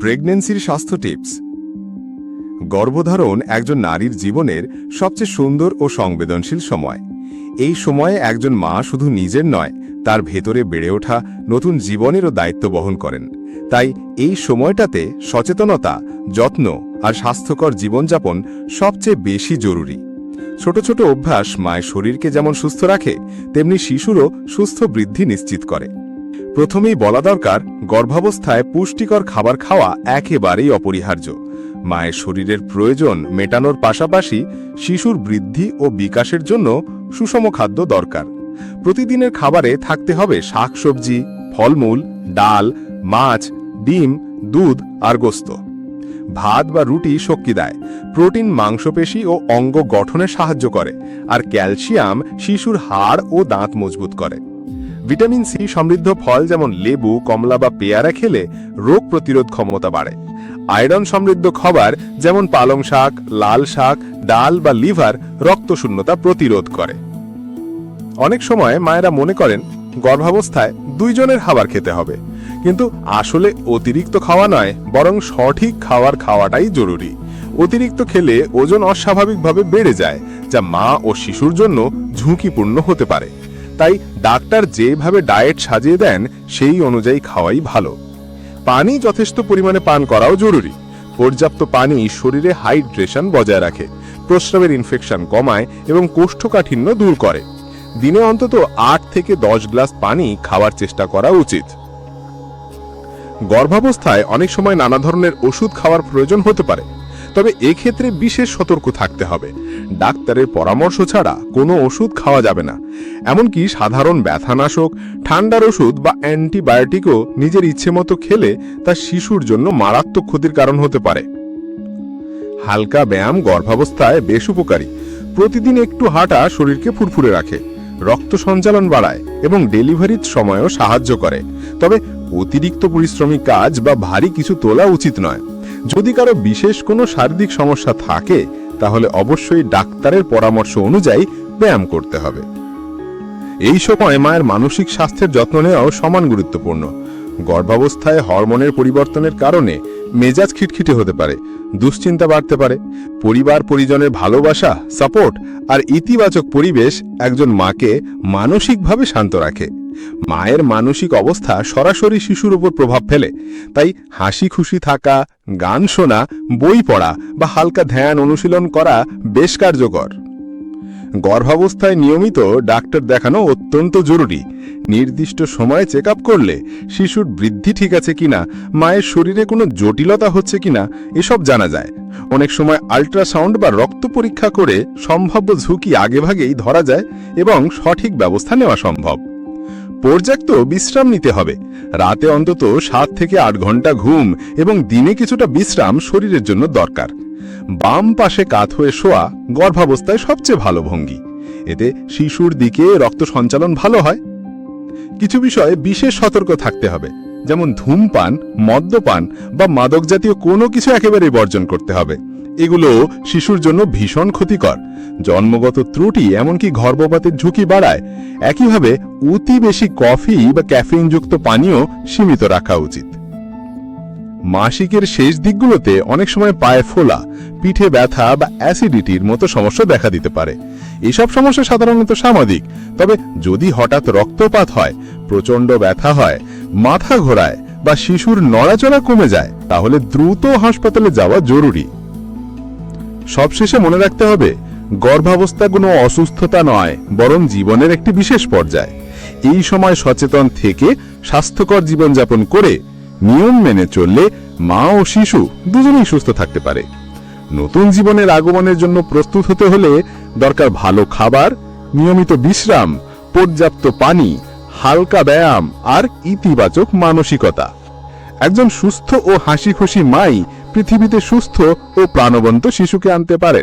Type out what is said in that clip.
প্রেগন্যান্সির স্বাস্থ্য টিপস গর্ভধারণ একজন নারীর জীবনের সবচেয়ে সুন্দর ও সংবেদনশীল সময়। এই সময়ে একজন মা শুধু নিজের নয়, তার ভেতরে বেড়ে ওঠা নতুন জীবনেরও দায়িত্ব বহন করেন। তাই এই সময়টাতে সচেতনতা, যত্ন আর স্বাস্থ্যকর জীবনযাপন সবচেয়ে বেশি জরুরি। ছোট ছোট অভ্যাস মায়ের শরীরকে যেমন সুস্থ রাখে, তেমনি শিশুরও সুস্থ বৃদ্ধি নিশ্চিত করে। প্রথমেই বলা দরকার, গর্ভাবস্থায় পুষ্টিকর খাবার খাওয়া একেবারেই অপরিহার্য। মায়ের শরীরের প্রয়োজন মেটানোর পাশাপাশি শিশুর বৃদ্ধি ও বিকাশের জন্য সুষম খাদ্য দরকার। প্রতিদিনের খাবারে থাকতে হবে শাকসবজি, ফলমূল, ডাল, মাছ, ডিম, দুধ আর গোস্ত। ভাত বা রুটি শক্তি দেয়, প্রোটিন মাংসপেশি ও অঙ্গ গঠনে সাহায্য করে, আর ক্যালসিয়াম শিশুর হাড় ও দাঁত মজবুত করে। ভিটামিন সি সমৃদ্ধ ফল যেমন লেবু, কমলা বা পেয়ারা খেলে রোগ প্রতিরোধ ক্ষমতা বাড়ে। আয়রন সমৃদ্ধ খাবার যেমন পালং শাক, লাল শাক, ডাল বা লিভার রক্তশূন্যতা প্রতিরোধ করে। অনেক সময় মায়েরা মনে করেন, গর্ভাবস্থায় দুইজনের খাবার খেতে হবে। কিন্তু আসলে অতিরিক্ত খাওয়া নয়, বরং সঠিক খাবার খাওয়াটাই জরুরি। অতিরিক্ত খেলে ওজন অস্বাভাবিকভাবে বেড়ে যায়, যা মা ও শিশুর জন্য ঝুঁকিপূর্ণ হতে পারে। তাই ডাক্তার যেভাবে ডায়েট সাজিয়ে দেন, সেই অনুযায়ী খাওয়াই ভালো। পানি যথেষ্ট পরিমাণে পান করাও জরুরি। পর্যাপ্ত পানি শরীরে হাইড্রেশন বজায় রাখে, প্রস্রাবের ইনফেকশন কমায় এবং কোষ্ঠকাঠিন্য দূর করে। দিনে অন্তত আট থেকে দশ গ্লাস পানি খাওয়ার চেষ্টা করা উচিত। গর্ভাবস্থায় অনেক সময় নানা ধরনের ওষুধ খাওয়ার প্রয়োজন হতে পারে। তবে এক্ষেত্রে বিশেষ সতর্ক থাকতে হবে। ডাক্তারের পরামর্শ ছাড়া কোনো ওষুধ খাওয়া যাবে না। এমনকি সাধারণ ব্যথানাশক, ঠান্ডার ওষুধ বা অ্যান্টিবায়োটিকও নিজের ইচ্ছে মতো খেলে তা শিশুর জন্য মারাত্মক ক্ষতির কারণ হতে পারে। হালকা ব্যায়াম গর্ভাবস্থায় বেশ উপকারী। প্রতিদিন একটু হাঁটা শরীরকে ফুরফুরে রাখে। রক্ত সঞ্চালন বাড়ায় এবং ডেলিভারির সময়ও সাহায্য করে। তবে অতিরিক্ত পরিশ্রমী কাজ বা ভারী কিছু তোলা উচিত নয়। যদি কারও বিশেষ কোনো শারীরিক সমস্যা থাকে, তাহলে অবশ্যই ডাক্তারের পরামর্শ অনুযায়ী ব্যায়াম করতে হবে। এই সময় মায়ের মানসিক স্বাস্থ্যের যত্ন নেওয়াও সমান গুরুত্বপূর্ণ। গর্ভাবস্থায় হরমোনের পরিবর্তনের কারণে মেজাজ খিটখিটে হতে পারে, দুশ্চিন্তা বাড়তে পারে। পরিবার, পরিজনের ভালোবাসা, সাপোর্ট আর ইতিবাচক পরিবেশ একজন মাকে মানসিকভাবে শান্ত রাখে। মায়ের মানসিক অবস্থা সরাসরি শিশুর উপর প্রভাব ফেলে। তাই হাসি খুশি থাকা, গান শোনা, বই পড়া বা হালকা ধ্যান অনুশীলন করা বেশ কার্যকর। গর্ভাবস্থায় নিয়মিত ডাক্তার দেখানো অত্যন্ত জরুরি। নির্দিষ্ট সময়ে চেক করলে শিশুর বৃদ্ধি ঠিক আছে কিনা, মায়ের শরীরে কোনো জটিলতা হচ্ছে কিনা, এসব জানা যায়। অনেক সময় আল্ট্রাসাউন্ড বা রক্ত পরীক্ষা করে সম্ভাব্য ঝুঁকি আগেভাগেই ধরা যায় এবং সঠিক ব্যবস্থা নেওয়া সম্ভব। পর্যাপ্ত বিশ্রাম নিতে হবে। রাতে অন্তত সাত থেকে আট ঘণ্টা ঘুম এবং দিনে কিছুটা বিশ্রাম শরীরের জন্য দরকার। বাম পাশে কাত হয়ে শোয়া গর্ভাবস্থায় সবচেয়ে ভালো ভঙ্গি। এতে শিশুর দিকে রক্ত সঞ্চালন ভালো হয়। কিছু বিষয়ে বিশেষ সতর্ক থাকতে হবে, যেমন ধূমপান, মদ্যপান বা মাদক জাতীয় কোনো কিছু একেবারেই বর্জন করতে হবে। এগুলো শিশুর জন্য ভীষণ ক্ষতিকর। জন্মগত ত্রুটি, এমনকি গর্ভপাতের ঝুঁকি বাড়ায়। একইভাবে অতি বেশি কফি বা ক্যাফিনযুক্ত পানীয় সীমিত রাখা উচিত। মাসিকের শেষ দিকগুলোতে অনেক সময় পায়ে ফোলা, পিঠে ব্যথা বা অ্যাসিডিটির মতো সমস্যা দেখা দিতে পারে। এসব সমস্যা সাধারণত সামাজিক, তবে যদি হঠাৎ রক্তপাত হয়, প্রচণ্ড ব্যথা হয়, মাথা ঘোরায় বা শিশুর নড়াচড়া কমে যায়, তাহলে দ্রুত হাসপাতালে যাওয়া জরুরি। সবশেষে মনে রাখতে হবে গর্ভাবস্থা কোনো অসুস্থতা নয়, বরং জীবনের একটি বিশেষ পর্যায়। এই সময় সচেতন থেকে স্বাস্থ্যকর জীবনযাপন করে নিয়ম মেনে চললে মা ও শিশু দুজনেই সুস্থ থাকতে পারে। নতুন জীবনের আগমনের জন্য প্রস্তুত হতে হলে দরকার ভালো খাবার, নিয়মিত বিশ্রাম, পর্যাপ্ত পানি, হালকা ব্যায়াম আর ইতিবাচক মানসিকতা। একজন সুস্থ ও হাসি খুশি মাই পৃথিবীতে সুস্থ ও প্রাণবন্ত শিশুকে আনতে পারে।